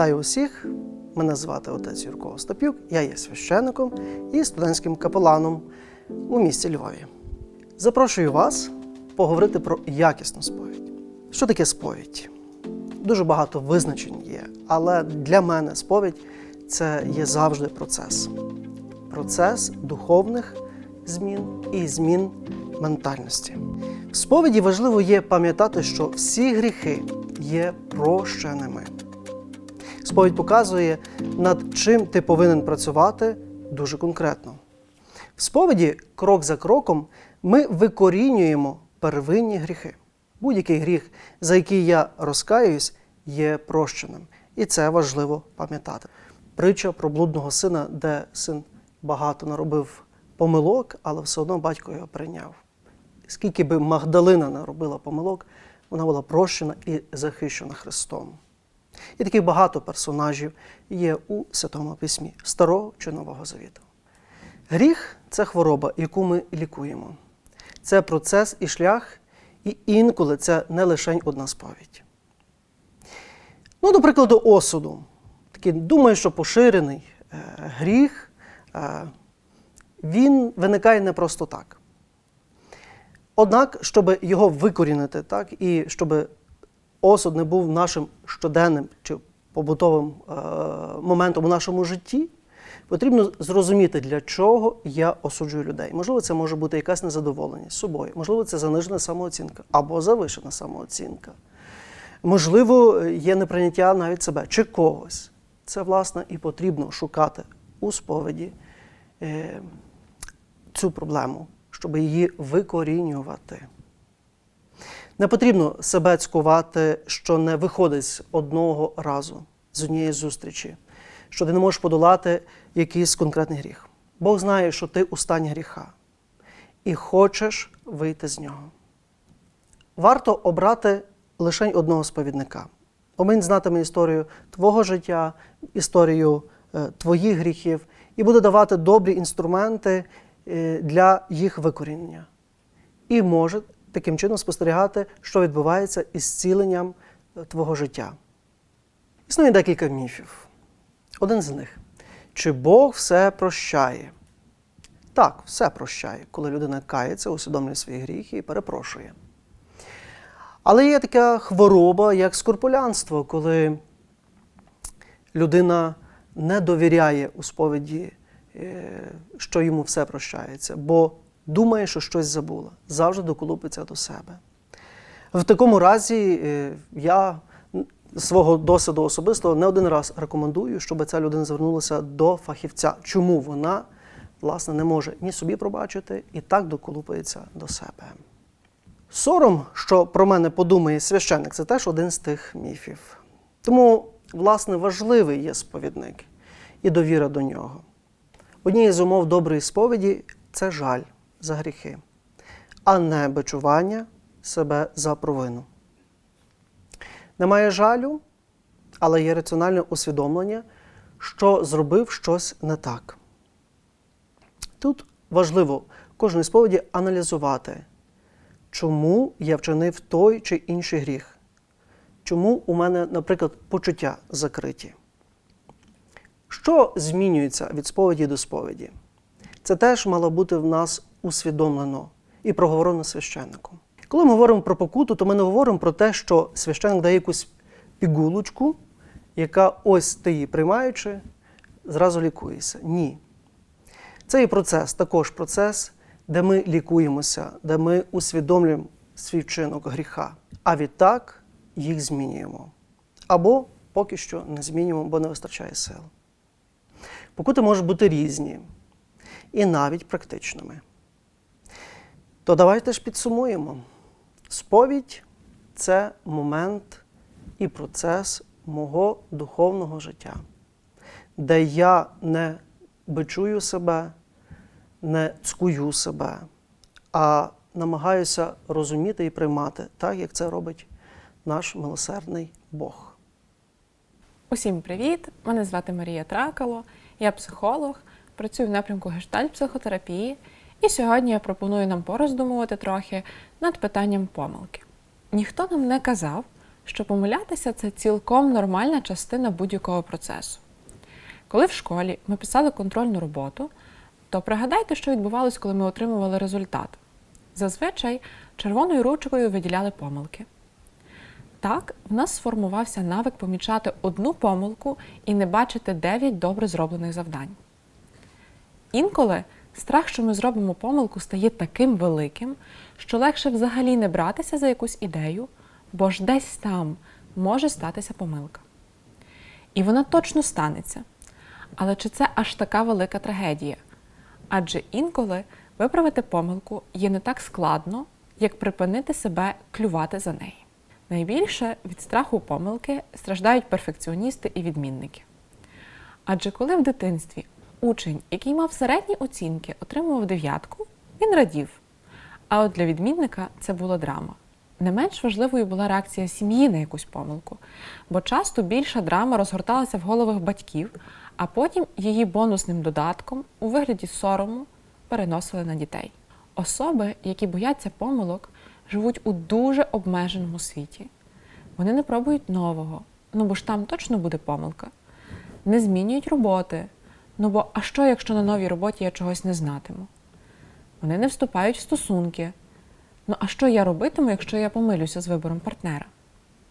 Вітаю усіх! Мене звати отець Юрко Остапюк, я є священником і студентським капеланом у місті Львові. Запрошую вас поговорити про якісну сповідь. Що таке сповідь? Дуже багато визначень є, але для мене сповідь це є завжди процес. Процес духовних змін і змін ментальності. В сповіді важливо є пам'ятати, що всі гріхи є прощеними. Сповідь показує, над чим ти повинен працювати дуже конкретно. В сповіді, крок за кроком, ми викорінюємо первинні гріхи. Будь-який гріх, за який я розкаюсь, є прощеним. І це важливо пам'ятати. Притча про блудного сина, де син багато наробив помилок, але все одно батько його прийняв. Скільки би Магдалина наробила помилок, вона була прощена і захищена Христом. І таких багато персонажів є у Святому Письмі Старого чи Нового Завіту. Гріх це хвороба, яку ми лікуємо. Це процес і шлях, і інколи це не лише одна сповідь. Ну, до прикладу, осуду. Такий, думаю, що поширений е, гріх, е, він виникає не просто так. Однак, щоб його викорінити, так, і щоб осуд не був нашим щоденним чи побутовим е, моментом у нашому житті, потрібно зрозуміти, для чого я осуджую людей. Можливо, це може бути якась незадоволеність собою, можливо, це занижена самооцінка або завишена самооцінка. Можливо, є неприйняття навіть себе чи когось. Це, власне, і потрібно шукати у сповіді е, цю проблему, щоб її викорінювати. Не потрібно себе цькувати, що не виходить з одного разу, з однієї зустрічі, що ти не можеш подолати якийсь конкретний гріх. Бог знає, що ти у стані гріха і хочеш вийти з нього. Варто обрати лише одного сповідника. Він знатиме історію твого життя, історію е, твоїх гріхів і буде давати добрі інструменти е, для їх викорінення. І може таким чином спостерігати, що відбувається із зціленням е, твого життя. Існує декілька міфів. Один з них: чи Бог все прощає? Так, все прощає, коли людина кається, усвідомлює свої гріхи і перепрошує. Але є така хвороба, як скорпулянство, коли людина не довіряє у сповіді, е, що йому все прощається, бо думає, що щось забула, завжди доколупиться до себе. В такому разі е, я свого досвіду особистого не один раз рекомендую, щоб ця людина звернулася до фахівця, чому вона власне не може ні собі пробачити і так доколупується до себе. Сором, що про мене подумає священник, це теж один з тих міфів. Тому, власне, важливий є сповідник і довіра до нього. Однією з умов доброї сповіді це жаль за гріхи, а не бичування себе за провину. Немає жалю, але є раціональне усвідомлення, що зробив щось не так. Тут важливо в кожній сповіді аналізувати, чому я вчинив той чи інший гріх, чому у мене, наприклад, почуття закриті. Що змінюється від сповіді до сповіді? Це теж мало бути в нас усвідомлено і проговорено священником. Коли ми говоримо про покуту, то ми не говоримо про те, що священник дає якусь пігулочку, яка ось ти її приймаючи, зразу лікуєшся. Ні. Це і процес, також процес, де ми лікуємося, де ми усвідомлюємо свій вчинок гріха, а відтак їх змінюємо. Або поки що не змінюємо, бо не вистачає сил. Покути можуть бути різні і навіть практичними. То давайте ж підсумуємо. Сповідь це момент і процес мого духовного життя, де я не бичую себе, не цкую себе, а намагаюся розуміти і приймати так, як це робить наш милосердний Бог. Усім привіт! Мене звати Марія Тракало, я психолог, працюю в напрямку гештальт-психотерапії, і сьогодні я пропоную нам пороздумувати трохи над питанням помилки. Ніхто нам не казав, що помилятися це цілком нормальна частина будь-якого процесу. Коли в школі ми писали контрольну роботу, то пригадайте, що відбувалось, коли ми отримували результат. Зазвичай червоною ручкою виділяли помилки. Так, в нас сформувався навик помічати одну помилку і не бачити 9 добре зроблених завдань. Інколи страх, що ми зробимо помилку, стає таким великим, що легше взагалі не братися за якусь ідею, бо ж десь там може статися помилка. І вона точно станеться. Але чи це аж така велика трагедія? Адже інколи виправити помилку є не так складно, як припинити себе клювати за неї. Найбільше від страху помилки страждають перфекціоністи і відмінники. Адже коли в дитинстві учень, який мав середні оцінки, отримував дев'ятку, він радів. А от для відмінника це була драма. Не менш важливою була реакція сім'ї на якусь помилку, бо часто більша драма розгорталася в головах батьків, а потім її бонусним додатком у вигляді сорому переносили на дітей. Особи, які бояться помилок, живуть у дуже обмеженому світі. Вони не пробують нового, ну бо ж там точно буде помилка. Не змінюють роботи. Ну бо а що, якщо на новій роботі я чогось не знатиму? Вони не вступають в стосунки. Ну а що я робитиму, якщо я помилюся з вибором партнера?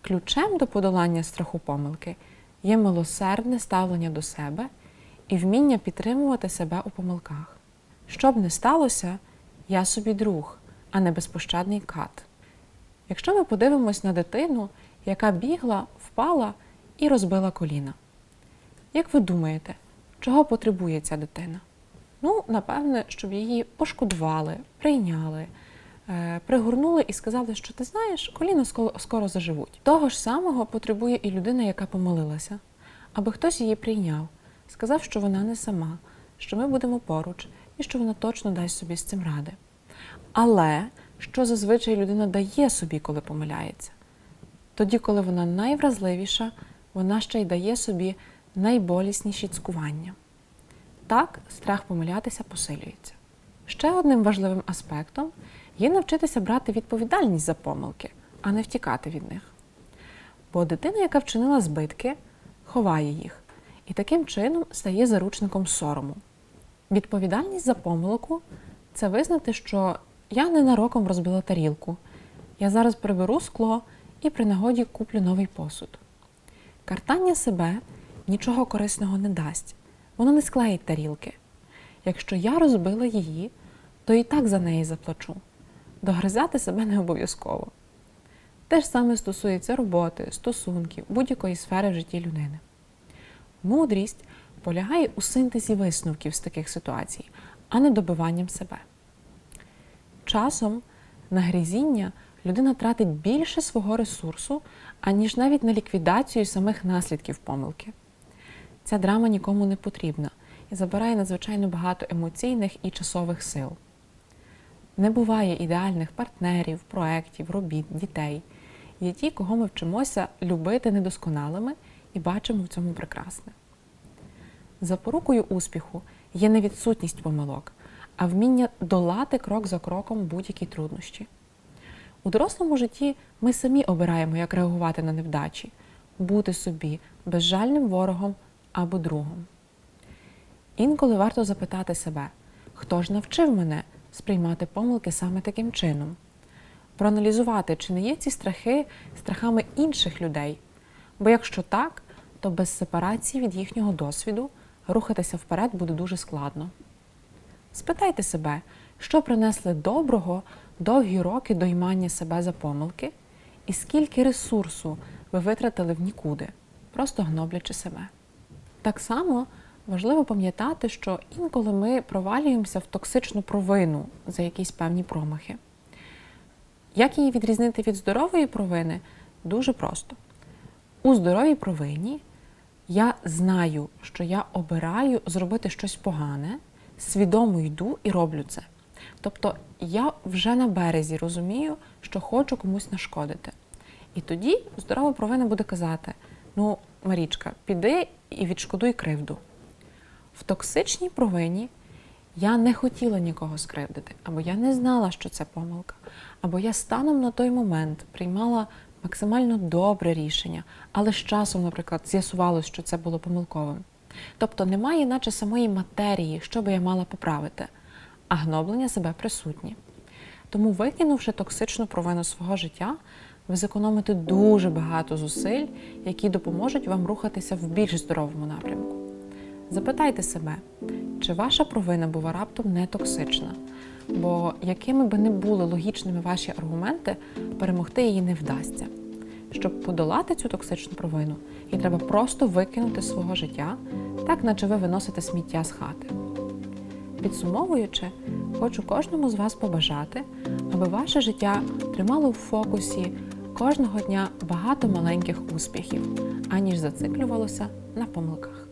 Ключем до подолання страху помилки є милосердне ставлення до себе і вміння підтримувати себе у помилках. Що б не сталося, я собі друг, а не безпощадний кат. Якщо ми подивимось на дитину, яка бігла, впала і розбила коліна. Як ви думаєте, чого потребує ця дитина? Ну, напевне, щоб її пошкодували, прийняли, е, пригорнули і сказали, що ти знаєш, коліна скоро, заживуть. Того ж самого потребує і людина, яка помилилася, аби хтось її прийняв, сказав, що вона не сама, що ми будемо поруч і що вона точно дасть собі з цим ради. Але що зазвичай людина дає собі, коли помиляється? Тоді, коли вона найвразливіша, вона ще й дає собі найболісніші цькування. Так, страх помилятися посилюється. Ще одним важливим аспектом є навчитися брати відповідальність за помилки, а не втікати від них. Бо дитина, яка вчинила збитки, ховає їх і таким чином стає заручником сорому. Відповідальність за помилку це визнати, що я ненароком розбила тарілку. Я зараз приберу скло і при нагоді куплю новий посуд. Картання себе нічого корисного не дасть, воно не склеїть тарілки. Якщо я розбила її, то і так за неї заплачу. Догризати себе не обов'язково. Те ж саме стосується роботи, стосунків, будь-якої сфери в житті людини. Мудрість полягає у синтезі висновків з таких ситуацій, а не добиванням себе. Часом на грізіння людина тратить більше свого ресурсу, аніж навіть на ліквідацію самих наслідків помилки. Ця драма нікому не потрібна і забирає надзвичайно багато емоційних і часових сил. Не буває ідеальних партнерів, проєктів, робіт, дітей. Є ті, кого ми вчимося любити недосконалими і бачимо в цьому прекрасне. Запорукою успіху є не відсутність помилок, а вміння долати крок за кроком будь-які труднощі. У дорослому житті ми самі обираємо, як реагувати на невдачі, бути собі безжальним ворогом або другом. Інколи варто запитати себе, хто ж навчив мене сприймати помилки саме таким чином, проаналізувати, чи не є ці страхи страхами інших людей. Бо якщо так, то без сепарації від їхнього досвіду рухатися вперед буде дуже складно. Спитайте себе, що принесли доброго довгі роки доймання себе за помилки, і скільки ресурсу ви витратили в нікуди, просто гноблячи себе. Так само важливо пам'ятати, що інколи ми провалюємося в токсичну провину за якісь певні промахи. Як її відрізнити від здорової провини? Дуже просто. У здоровій провині я знаю, що я обираю зробити щось погане, свідомо йду і роблю це. Тобто я вже на березі розумію, що хочу комусь нашкодити. І тоді здорова провина буде казати: ну, Марічка, піди і відшкодуй кривду. В токсичній провині я не хотіла нікого скривдити, або я не знала, що це помилка, або я станом на той момент приймала максимально добре рішення, але з часом, наприклад, з'ясувалось, що це було помилковим. Тобто немає наче самої матерії, що би я мала поправити, а гноблення себе присутні. Тому, викинувши токсичну провину свого життя, ви зекономите дуже багато зусиль, які допоможуть вам рухатися в більш здоровому напрямку. Запитайте себе, чи ваша провина була раптом не токсична, бо якими би не були логічними ваші аргументи, перемогти її не вдасться. Щоб подолати цю токсичну провину, їй треба просто викинути свого життя, так наче ви виносите сміття з хати. Підсумовуючи, хочу кожному з вас побажати, аби ваше життя тримало в фокусі кожного дня багато маленьких успіхів, аніж зациклювалося на помилках.